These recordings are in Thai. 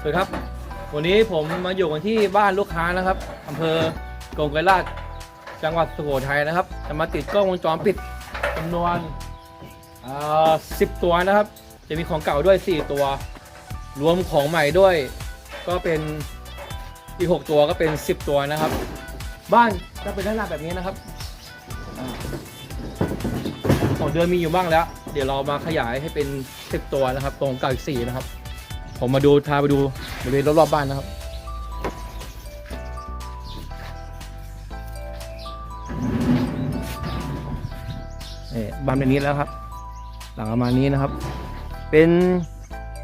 สวัสดีครับ วันนี้ผมมาอยู่กันที่บ้านลูกค้านะครับอำเภอกงไกรลาชจังหวัดสุโขทัยนะครับ จะมาติดกล้องวงจรปิดจำนวนสิบตัวนะครับ จะมีของเก่าด้วย 4 ตัว รวมของใหม่ด้วย ก็เป็นอีก 6 ตัวก็เป็น 10 ตัวนะครับ บ้านจะเป็นลักษณะแบบนี้นะครับของเดิมมีอยู่บ้างแล้ว เดี๋ยวเรามาขยายให้เป็น 10 ตัวนะครับ ตรงเก่าอีก4นะครับ ผมมาดูพาไปดูบริเวณรอบๆบ้านนะครับนี่บ้านเป็นนี้แล้วครับ หลังประมาณนี้นะครับ เป็น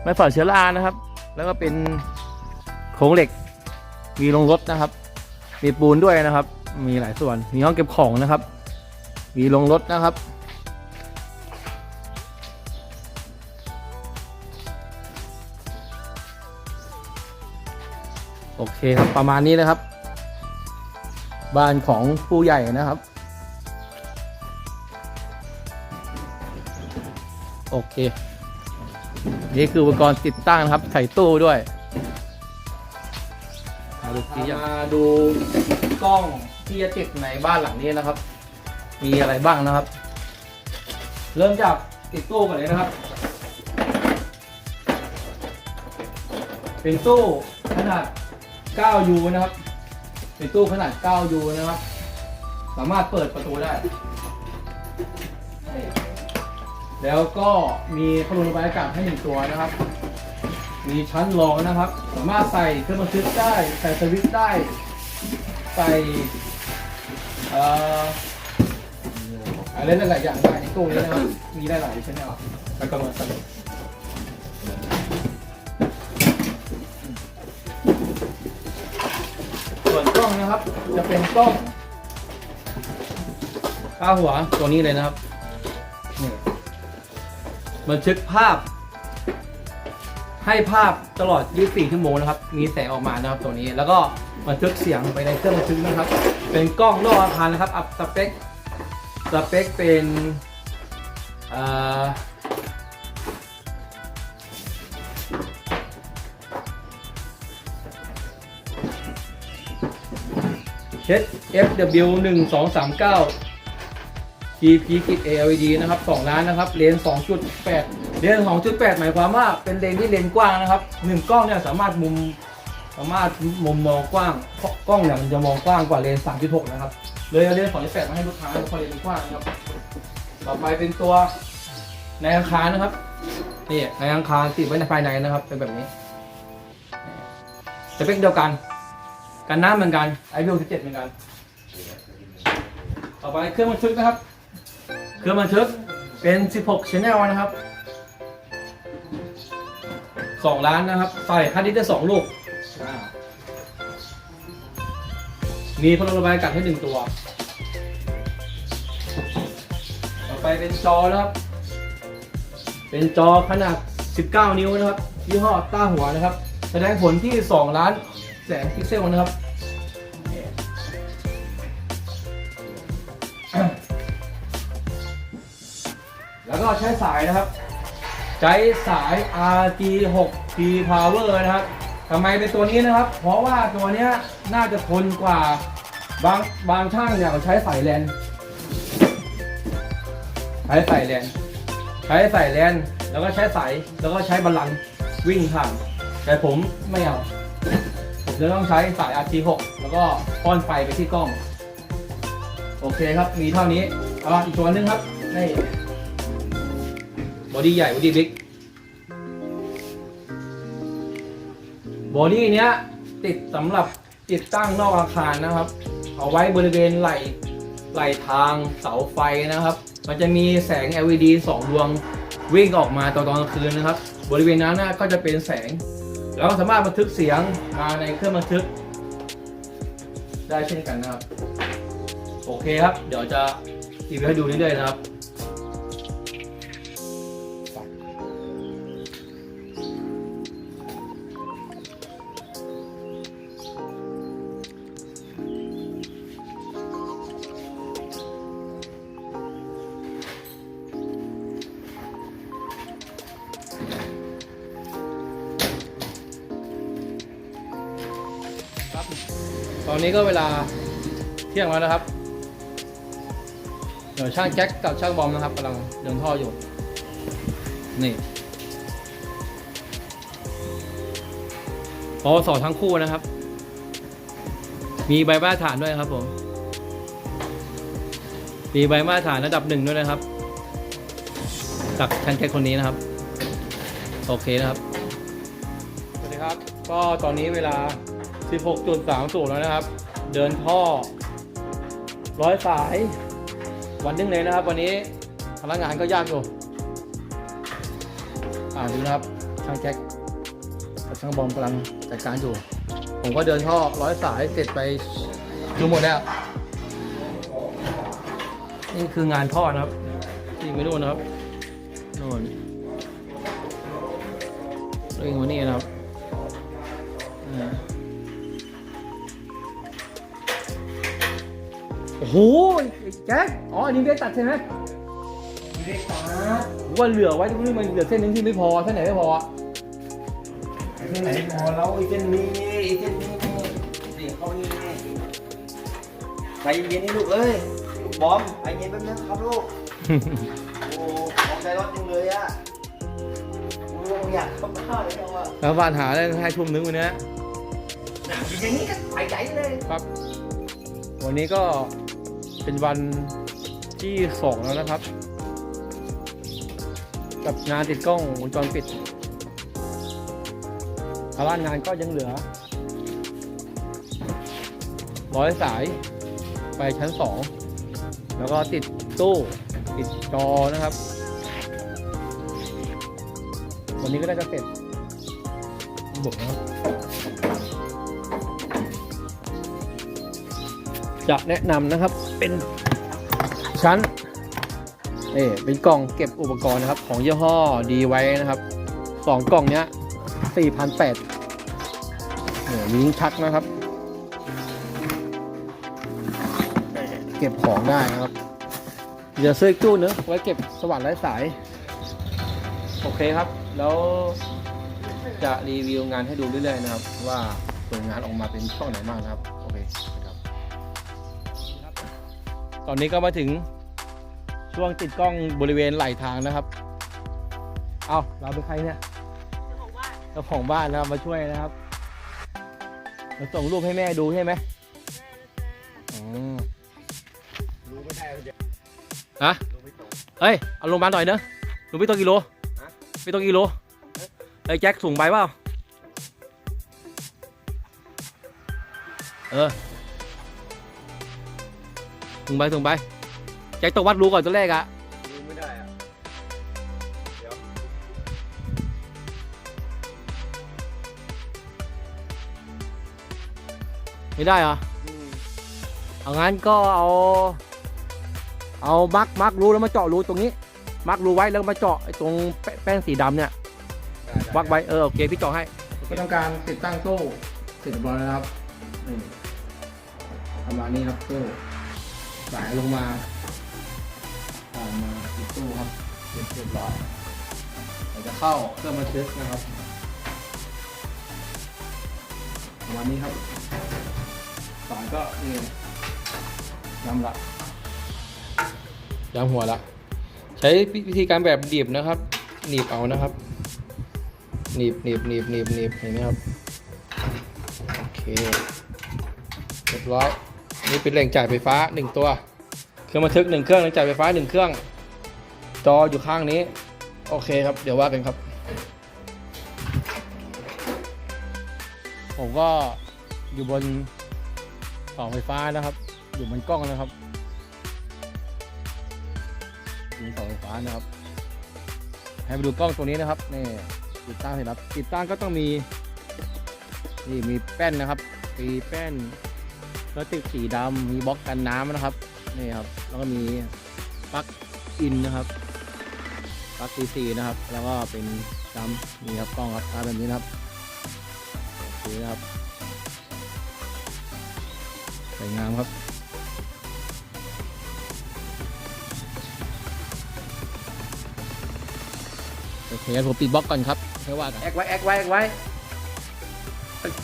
ไม้ฝาเชื้อรานะครับ แล้วก็เป็นโครงเหล็ก มีลงรถนะครับ มีปูนด้วยนะครับ มีหลายส่วน มีห้องเก็บของนะครับ มีลงรถนะครับ โอเคครับประมาณนี้นะครับ บ้านของผู้ใหญ่นะครับ โอเค นี่คืออุปกรณ์ติดตั้งนะครับใส่ตู้ด้วยมาดูที่มาดูกล้องที่จะติดในบ้านหลังนี้นะครับ มีอะไรบ้างนะครับ เริ่มจากติดตู้ก่อนเลยนะครับ เป็นตู้ขนาด 9U นะครับเป็นตู้ขนาด 9U นะครับ สามารถเปิดประตูได้ แล้วก็มีพัดลมระบายอากาศให้หนึ่งตัวนะครับ มีชั้นรองนะครับ สามารถใส่เครื่องบันทึกได้ ใส่สวิตช์ได้ ใส่เอ่ออะไรหลายๆอย่างได้ในตู้นี้นะครับ มีได้หลายชแนลแล้วก็มาส่ส่ นะครับ จะเป็นกล้องข้าหัวตัวนี้เลยนะครับนี่บันทึกภาพ ให้ภาพตลอด 24 ชั่วโมงนะครับ มีแสงออกมานะครับตัวนี้ แล้วก็บันทึกเสียงไปในเครื่องบันทึกนะครับ เป็นกล้องนอกอาคารนะครับ อัพสเปค สเปคเป็นอ่อ HFW 1 2 3 9 TP กิจ LED นะครับ2ล้านนะครับ เลนส์2.8 เลนส์2.8 หมายความว่าเป็นเลนส์ที่เลนส์กว้างนะครับหนึ่งกล้องเนี่ยสามารถมุมสามารถมุมมองกว้างเพราะกล้องเนี่ยมันจะมองกว้างกว่าเลนส์3.6 นะครับ เลยเอาเลนส์2.8 มาให้ลูกค้าเพราะเลนส์กว้างนะครับ ต่อไปเป็นตัวในอาคารนะครับนี่ในอาคารติดไว้ในภายในนะครับ เป็นแบบนี้สเปคเดียวกัน กันน้ำเหมือนกันไอพี17เหมือนกัน ต่อไปเครื่องบันทึกนะครับ เครื่องบันทึกเป็น 16 channel นะครับ 2 ล้านนะครับ ใส่ฮาร์ดดิสก์ได้ 2 ลูก มีพัดลมระบายอากาศให้ 1 ตัว ต่อไปเป็นจอนะครับ เป็นจอขนาด 19 นิ้วนะครับ ยี่ห้อต้าหัวนะครับ แสดงผลที่ 2 ล้าน แสงพิกเซลนะครับแล้วก็ใช้สายนะครับ ใช้สาย RG6P Power นะครับทำไมเป็นตัวนี้นะครับ เพราะว่าตัวนี้น่าจะทนกว่าบางบางช่างเนี่ยเขาใช้สายแลนใช้สายแลนใช้สายแลนแล้วก็ใช้สายแล้วก็ใช้บาลังวิ่งผ่าน แต่ผมไม่เอา จะต้องใช้สาย RG6 แล้วก็ป้อนไฟไปที่กล้อง โอเคครับ มีเท่านี้เอาอีกตัวหนึงครับ นี่บอดี้ใหญ่บอดี้บิ๊กบอดี้เนี้ยติดสำหรับติดตั้งนอกอาคารนะครับ เอาไว้บริเวณไหล่ไหล่ทางเสาไฟนะครับ มันจะมีแสง LED 2 ดวงวิ่งออกมาตอนกลางคืนนะครับ บริเวณนั้นก็จะเป็นแสง แล้วสามารถบันทึกเสียงมาในเครื่องบันทึก ได้เช่นกันนะครับ โอเคครับ เดี๋ยวจะรีวิวให้ดูเรื่อยๆนะครับ ตอนนี้ก็เวลาเที่ยงแล้วนะครับ เดี๋ยวช่างแจ็คกับช่างบอมนะครับกำลังเดินท่ออยู่ นี่ปวสทั้งคู่นะครับ มีใบมาตรฐานด้วยครับผม มีใบมาตรฐานระดับหนึ่งด้วยนะครับ จากช่างแจ็คคนนี้นะครับ โอเคนะครับ สวัสดีครับ ก็ตอนนี้เวลา 16.30 แล้วนะครับ เดินท่อ ร้อยสาย วันนึงเลยนะครับ วันนี้พนักงานก็ยากอยู่ อ่าดูนะครับ ช่างแจ็คกับช่างบอมกำลังจัดการอยู่ ผมก็เดินท่อร้อยสายเสร็จไปดูหมดแล้ว นี่คืองานท่อนะครับที่ไม่รู้นนะครับโน่นเรื่องวันนี้นะครับ หแจ็คอ๋ออันนี้เบสตัดใช่ไหมเด็กตาผมว่าเหลือไว้ตรงนี้มันเหลือเส้นนึงที่ไม่พอเส้นไหนไม่พออะไอ้ที่ไหนพอแล้วไอ้เจนนี้ไอ้เจนนี้นี่เขานี่ใจเย็นๆนี่ลูกเอ้ยลูกบอมใจเย็นแป๊บนึงครับลูกโอ้ของใจร้อนจริงเลยอะลูกอยากเข้าบ้านเลยเอาอะแล้วบ้านหาได้แค่ชั่มนึงวันนี้อย่างนี้ก็ไปใจเลยครับวันนี้ก็ เป็นวันที่สองแล้วนะครับ กับงานติดกล้องวงจรปิดภาระงานก็ยังเหลือร้อยสายไปชั้นสองแล้วก็ติดตู้ติดจอนะครับ วันนี้ก็น่าจะเสร็จบุกนะครับจะแนะนำนะครับ เป็นชั้นนี่เป็นกล่องเก็บอุปกรณ์นะครับ ของยี่ห้อดีไว้นะครับสองกล่องเนี้ยสี่พันแปดมีลิ้นชักนะครับ เก็บของได้นะครับ เดี๋ยวซื้ออีกตู้เนื้อะไว้เก็บสว่านไร้สาย โอเคครับ แล้วจะรีวิวงานให้ดูเรื่อยๆนะครับ ว่าผลงานออกมาเป็นช่องไหนบ้างนะครับโอเคครับ ตอนนี้ก็มาถึงช่วงติดกล้องบริเวณไหลทางนะครับ เอาเราเป็นใครเนี่ยเจ้าของบ้านนะครับมาช่วยนะครับเราส่งรูปให้แม่ดูใช่ไหมอืมรู้ไม่ได้เดี๋ยวฮะรู้ไม่ตรงเอ้ย เอาลงมาหน่อยเนอะหนูพี่ต้องกิโลฮะพี่ต้องกิโลไอ้ยแจ็คสูงไปเปล่า เออ สูงไปสูงไปแจ็คต้องวัดรู้ก่อนตัวแรกอะรู้ไม่ได้อะเดี๋ยวไม่ได้เหรออืมเอางั้นก็เอา เอามักมักรูแล้วมาเจาะรูตรงนี้ มักรูไว้แล้วมาเจาะไอ้ตรงแป้แป้งสีดำเนี่ยได้ได้วักไว้เออโอเคพี่เจาะให้ก็ต้องการติดตั้งตู้เสร็จเรียบร้อยแล้วนะครับนี่ประมาณนี้ครับตู้ สายลงมาอ่ามาติดตู้ครับเรียบเรียบร้อยเราจะเข้าเครื่องบันทึกนะครับประมาณนี้ครับสายก็นี่ย้ำละย้ำหัวละใช้วิธีการแบบดีบนะครับหนีบเอานะครับหนีบหนีบหนีบหนีบหนีบเห็นไหมครับโอเคเรียบร้อย นี่เป็นแหล่งจ่ายไฟฟ้าหนึ่งตัว เครื่องบันทึกหนึ่งเครื่องแหล่งจ่ายไฟฟ้าหนึ่งเครื่อง จออยู่ข้างนี้ โอเคครับ เดี๋ยวว่ากันครับ ผมก็อยู่บนเสาไฟฟ้านะครับ อยู่บนกล้องนะครับอยู่บนเสาไฟฟ้านะครับ ให้ไปดูกล้องตัวนี้นะครับนี่ติดตั้งเสร็จแล้วติดตั้งก็ต้องมี นี่มีแป้นนะครับมีแป้น พลาสติกสีดำมีบล็อกกันน้ำนะครับนี่ครับ แล้วก็มีปลั๊กอินนะครับปลั๊กซีซีนะครับ แล้วก็เป็นดำนี่ครับกล้องครับตาแบบนี้นะครับโอเคนะครับสวยงามครับโอเคงั้นผมปิดบล็อกก่อนครับไม่ว่ากันแอกไว้แอกไว้แอกไว้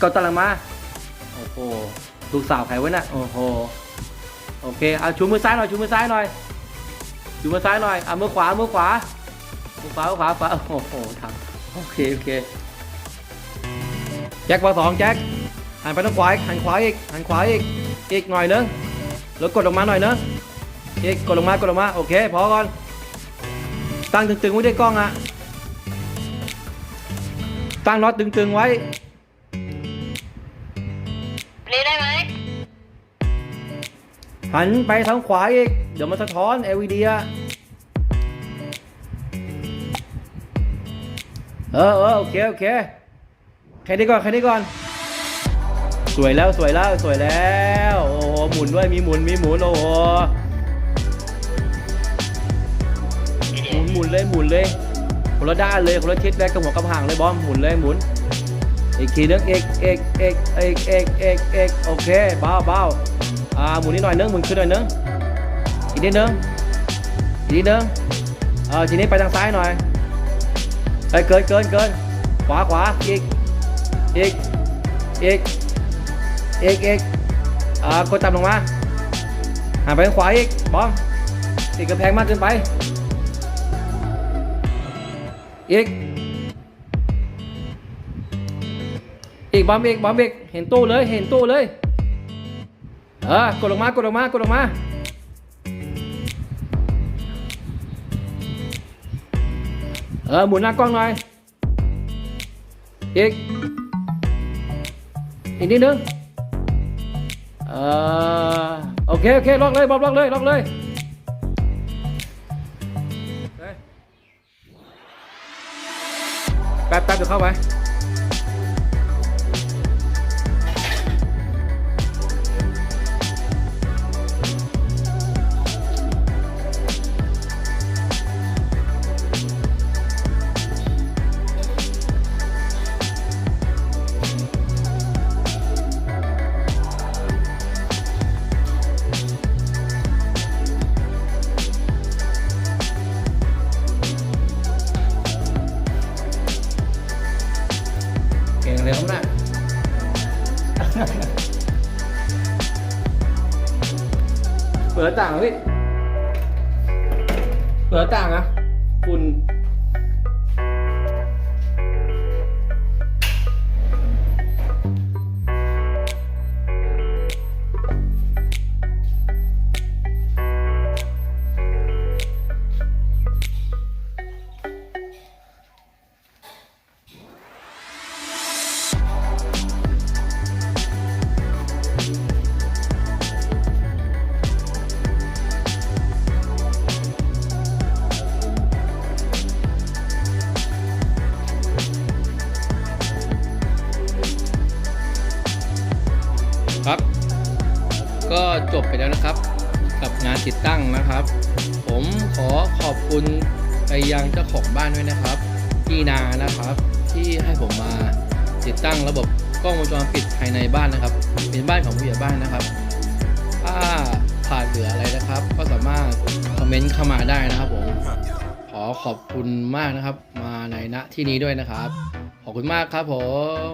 กดตารางมา โอ้โห ลูกสาวใครวะน่ะโอ้โหโอเคเอาชูมือซ้ายหน่อยชูมือซ้ายหน่อยชูมือซ้ายหน่อยเอามือขวามือขวามือขวามือขวาขวาโอ้โหทำโอเคโอเคแจ็คบอร์สองแจ็คหันไปทางขวาหันขวาอีกหันขวาอีกอีกหน่อยนึงแล้วกดลงมาหน่อยนึงอีกกดลงมากดลงมาโอเคพอก่อนตั้งตึงๆไว้ด้วยกล้องอะตั้งน็อตตึงๆไว้นี่ได้ไหม หันไปทางขวาอีก เดี๋ยวมันสะท้อน LED อะเออเออโอเค โอเค แค่นี้ก่อน แค่นี้ก่อน สวยแล้ว สวยแล้ว สวยแล้ว โอ้โห หมุนด้วย มีหมุน มีหมุน โอ้โห หมุนหมุนเลย หมุนเลยคนละด้านเลยคนละทิศเลยกับหัวกับหางเลยบอม หมุนเลย หมุน อีกทีนึงเอกเอกเอกเอกเอกเอกเอกโอเค เบาเบา อ่าหมุนนิดหน่อยนึงหมุนขึ้นหน่อยนึงอีกนิดนึงอีกนิดนึงเออทีนี้ไปทางซ้ายหน่อยเอ้ยเกินเกิน เออกดลงมากดลดลงมากดลงมากดลงมาเออหมุนหน้ากล้องหน่อยอีกอีกนิดนึงเออโอเคโอเคล็อกเลยบอมล็อกเลยล็อกเลยเฮ้ยแป๊บแป๊บเดี๋ยวเข้าไป เปิดหน้าต่างเหรอพี่ เปิดหน้าต่างอะฝุ่น ไปยังเจ้าของบ้านด้วยนะครับพี่นานะครับ ที่ให้ผมมาติดตั้งระบบกล้องวงจรปิดภายในบ้านนะครับ เป็นบ้านของผู้ใหญ่บ้านนะครับ ถ้าขาดเหลืออะไรนะครับ ก็สามารถคอมเมนต์เข้ามาได้นะครับผมขอขอบคุณมากนะครับ มาในณที่นี้ด้วยนะครับ ขอบคุณมากครับผม